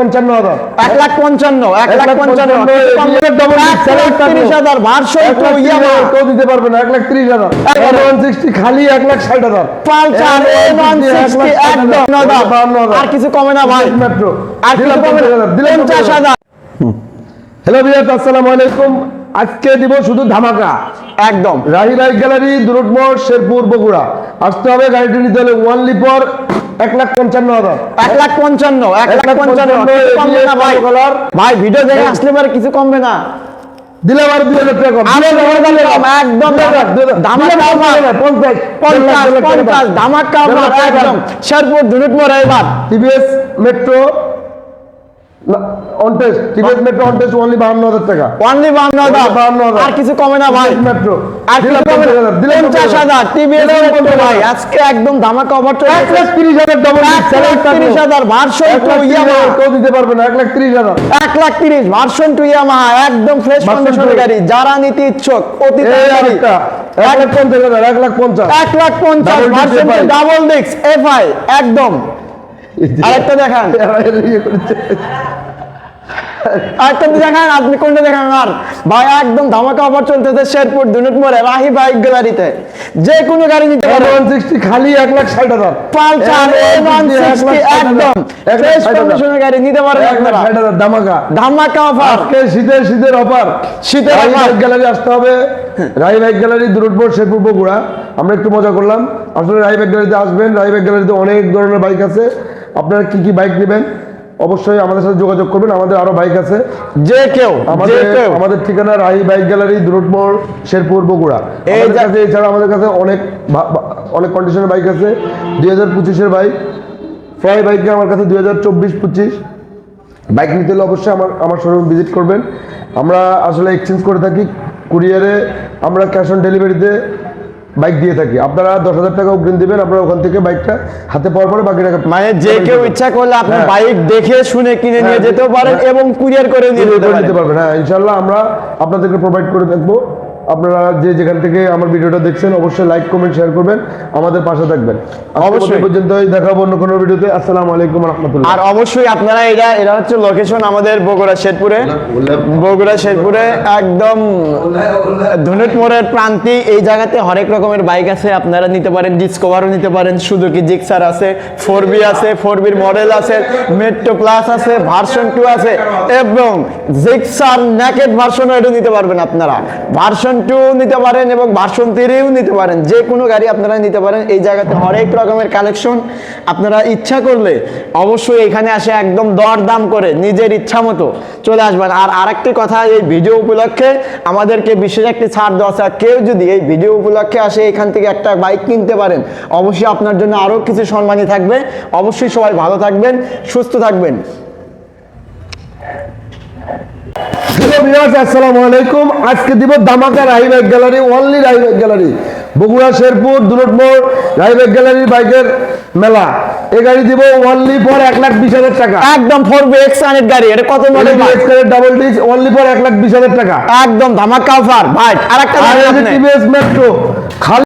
পঞ্চান্ন হাজার। এক লাখ পঞ্চান্ন এক লাখ পঞ্চান্ন। double এক লাখ তিরিশ হাজার ভার্সন এক লাখ তিরিশ হাজার, কেউ দিতে পারবে না এক লাখ তিরিশ হাজার। খালি এক লাখ ষাট হাজার। পালসার ওয়ান সিক্সটি একদম আর কিছু কমে না ভাই। মেট্রো আর কিছু পঞ্চাশ হাজার। হ্যালো বিয়ার আসসালামু আলাইকুম। আজকে দিব শুধু ধামাকা। একদম। রাহি রাই গ্যালারি দুরুটমোড় শেরপুর বগুড়া। আসতে হবে গাড়িটি নিতে হলে ওয়ান লিপর এক লাখ পঞ্চান্ন হাজার। এক লাখ পঞ্চান্ন এক লাখ পঞ্চান্ন কিছু কমবে না ভাই। ভিডিও দেখে আসলে পরে কিছু কমবে না। দিলে আবার দুই হাজার টাকা একদম। পঞ্চাশ পঞ্চাশ। ধামাকা। শেরপুর দুনুট মোড় এবার। TVS metro on test TVS metro on test only বাহান্ন হাজার টাকা। অনলি বান্ন হাজার বাহান্ন হাজার। আর কিছু কমে না ভাই। মেট্রো আর কিছু কমে না? পঞ্চাশ হাজার। টিভিএস দিলাম মেট্রো ভাই আজকে একদম ধামাকা offer double version two lakh Yamaha হাজার, কেউ দিতে পারবে না ভার্সন টু ইয়ামাহা একদম ফ্রেশ কন্ডিশনের গাড়ি যারা নিতে ইচ্ছুক অতি তাড়াতাড়ি। এক লাখ পঞ্চাশ এক লাখ পঞ্চাশ। ভার্সন ডাবল ডিক্স এফআই একদম। আরেকটা দেখান। আরেকটা দেখান আপনি কোনটা দেখান? আর ভাই একদম ধামাকা অফার চলতেছে শেরপুর দুনুট মোড়ে রাহি বাইক গ্যালারিতে যে কোনো গাড়ি নিতে পারবেন ওয়ান সিক্সটি খালি এক লাখ ষাট হাজার। পালসার ওয়ান সিক্সটি একদম। ফ্রেশ কন্ডিশনের গাড়ি নিতে আপনারা। ষাট হাজার দামাকা ধামাকা অফার আজকে শীতের শীতের অফার শীতের বাইক গ্যালারি আসতে হবে। Rai bike gallery Durutpur Sherpur Bogura. আমরা একটু মজা করলাম। আসলে রাই বাইক গ্যালারিতে আসবেন। রাই বাইক গ্যালারিতে অনেক ধরনের বাইক আছে। আপনারা কি কি বাইক নেবেন? অবশ্যই আমাদের সাথে যোগাযোগ করবেন। আমাদের আরও বাইক আছে। যে কেউ আমাদের ঠিকানা রাহি বাইক গ্যালারি দুরুটমোড় শেরপুর বগুড়া। এই কাছে এছাড়া আমাদের কাছে অনেক অনেক কন্ডিশনের বাইক আছে। দুই হাজার পঁচিশের বাইক ফ্রাই বাইকে আমার কাছে দুই হাজার চব্বিশ পঁচিশ। বাইক নিতে হলে অবশ্যই আমার আমার শোরুম ভিজিট করবেন। আমরা আসলে এক্সচেঞ্জ করে থাকি। কুরিয়ারে আমরা ক্যাশ অন ডেলিভারিতে বাইক দিয়ে থাকি। আপনারা দশ হাজার টাকা অগ্রিম দিবেন আপনারা ওখান থেকে বাইকটা হাতে পাওয়ার পরে বাকি টাকা মানে যে কেউ ইচ্ছা করলে আপনি হ্যাঁ। বাইক দেখে শুনে কিনে নিয়ে হ্যাঁ, যেতেও পারেন হ্যাঁ। এবং কুরিয়ার করে নিয়ে যেতে পারবেন। হ্যাঁ ইনশাল্লাহ আমরা আপনাদেরকে প্রোভাইড করে থাকব। আপনারা যে যেখান থেকে আমার ভিডিওটা দেখছেন অবশ্যই লাইক কমেন্ট শেয়ার করবেন। আমাদের পাশে থাকবেন। অবশ্যই। পর্যন্ত দেখাবো অন্য কোনো ভিডিওতে। আসসালামু আলাইকুম রহমতুল্লাহ। আর অবশ্যই আপনারা এটা এটা হচ্ছে লোকেশন আমাদের বগুড়া শেরপুরে। বগুড়া শেরপুরে একদম ধনুট মোড়ের প্রান্তি এই জায়গাতে হরেক রকমের বাইক আছে। আপনারা নিতে পারেন ডিসকভারও নিতে পারেন। সুজুকি জিক্সার আছে ফোর বি আছে ফোর বির মডেল আছে মেট্রো প্লাস আছে ভার্সন টু আছে। এবং জিক্সার ন্যাকেট ভার্সনও এটা নিতে পারবেন আপনারা। ভার্সন টু নিতে পারেন এবং ভার্সন থ্রিও নিতে পারেন। যে কোনো গাড়ি আপনারা নিতে পারেন। এই জায়গাতে হরেক রকমের কালেকশন আপনারা ইচ্ছা করলে অবশ্যই এখানে আসে একদম দর দাম করে নিজের ইচ্ছা মতো চলে আসবেন। আর আরেকটি কথা, এই ভিডিও উপলক্ষে আমাদেরকে বিশেষ একটি ছাড় দেওয়া আছে। কেউ যদি এই ভিডিও উপলক্ষে আসে, এখান থেকে একটা বাইক কিনতে পারেন, অবশ্যই আপনার জন্য আরও কিছু সম্মানী থাকবে। অবশ্যই সবাই ভালো থাকবেন, সুস্থ থাকবেন। ভিউয়ার্স আসসালামু আলাইকুম। আজকে দিব দামাকা Rahibag gallery only Rahibag gallery. Bogura Sherpur Dulot Mor Rahibag বাইকের মেলা। এই গাড়ি দিব অনলি ফর এক লাখ বিশ হাজার টাকা। একদম ফোর এক্স হান্ড্রেড গাড়ি। এটা কত model double disc only for এক লাখ বিশ হাজার টাকা। একদম ধামাকা অফার ভাই আর মেট্রো খালি